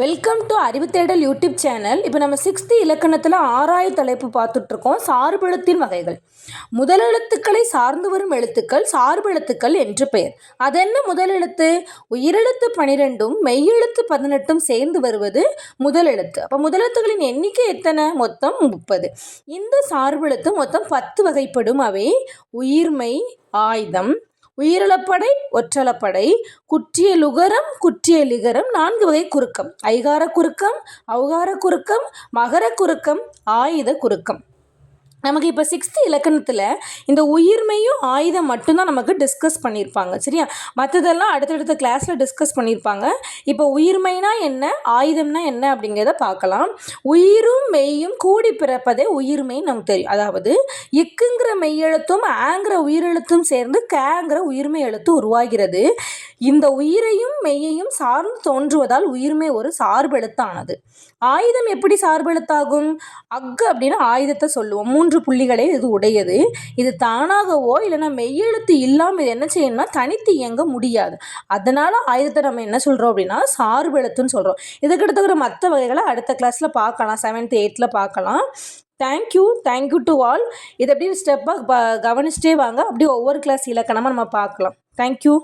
Welcome to Arivuthedal YouTube channel இப்போ நம்ம sixth இலக்கணத்தில் ஆறாய தலைப்பு பார்த்துட்ருக்கோம் சார்பெழுத்தின் வகைகள். முதலெழுத்துக்களை சார்ந்து வரும் எழுத்துக்கள் சார்பெழுத்துக்கள் என்று பெயர். அதென்ன முதலெழுத்து உயிரெழுத்து பனிரெண்டும் மெய்யெழுத்து பதினெட்டும் சேர்ந்து வருவது முதலெழுத்து அப்போ முதலெழுத்துகளின் எண்ணிக்கை எத்தனை? மொத்தம் முப்பது. இந்த சார்பெழுத்து மொத்தம் பத்து வகைப்படும். அவை உயிர்மை ஆயுதம் உயிரிழப்படை ஒற்றளப்படை குற்றிய லுகரம் குற்றிய லிகரம் நான்கு வகை குறுக்கம். ஐகார குறுக்கம் ஔகார குறுக்கம் மகர குறுக்கம் ஆயுத குறுக்கம். நமக்கு இப்போ சிக்ஸ்த்து இலக்கணத்தில் இந்த உயிர்மையும் ஆயுதம் மட்டும்தான் நமக்கு டிஸ்கஸ் பண்ணியிருப்பாங்க சரியா? மற்றதெல்லாம் அடுத்தடுத்த கிளாஸில் டிஸ்கஸ் பண்ணியிருப்பாங்க. இப்போ உயிர்மைனா என்ன ஆயுதம்னா என்ன அப்படிங்கிறத பார்க்கலாம். உயிரும் மெய்யும் கூடி பிறப்பதே உயிர்மைன்னு நமக்கு தெரியும். அதாவது இக்குங்கிற மெய்யெழுத்தும் ஆங்கிற உயிரெழுத்தும் சேர்ந்து கேங்கிற உயிர்மை எழுத்து உருவாகிறது. இந்த உயிரையும் மெய்யையும் சார்ந்து தோன்றுவதால் உயிருமே ஒரு சார்பெழுத்தானது. ஆயுதம் எப்படி சார்பெழுத்தாகும்? அக்கு அப்படின்னு ஆயுதத்தை சொல்லுவோம். மூன்று புள்ளிகளே இது உடையது. இது தானாகவோ இல்லைன்னா மெய்யெழுத்து இல்லாமல் இது என்ன செய்யணும்னா தனித்து இயங்க முடியாது. அதனால் ஆயுதத்தை நம்ம என்ன சொல்கிறோம் அப்படின்னா சார்பெழுத்துன்னு சொல்கிறோம் இதுக்கு எடுத்துக்கிற மற்ற வகைகளை அடுத்த கிளாஸில் பார்க்கலாம். செவன்த் எயித்தில் பார்க்கலாம். தேங்க்யூ தேங்க்யூ டு ஆல் இதை அப்படியே ஸ்டெப்பாக கவனிச்சிட்டே வாங்க. அப்படியே ஒவ்வொரு கிளாஸ் இலக்கணமாக நம்ம பார்க்கலாம். தேங்க்யூ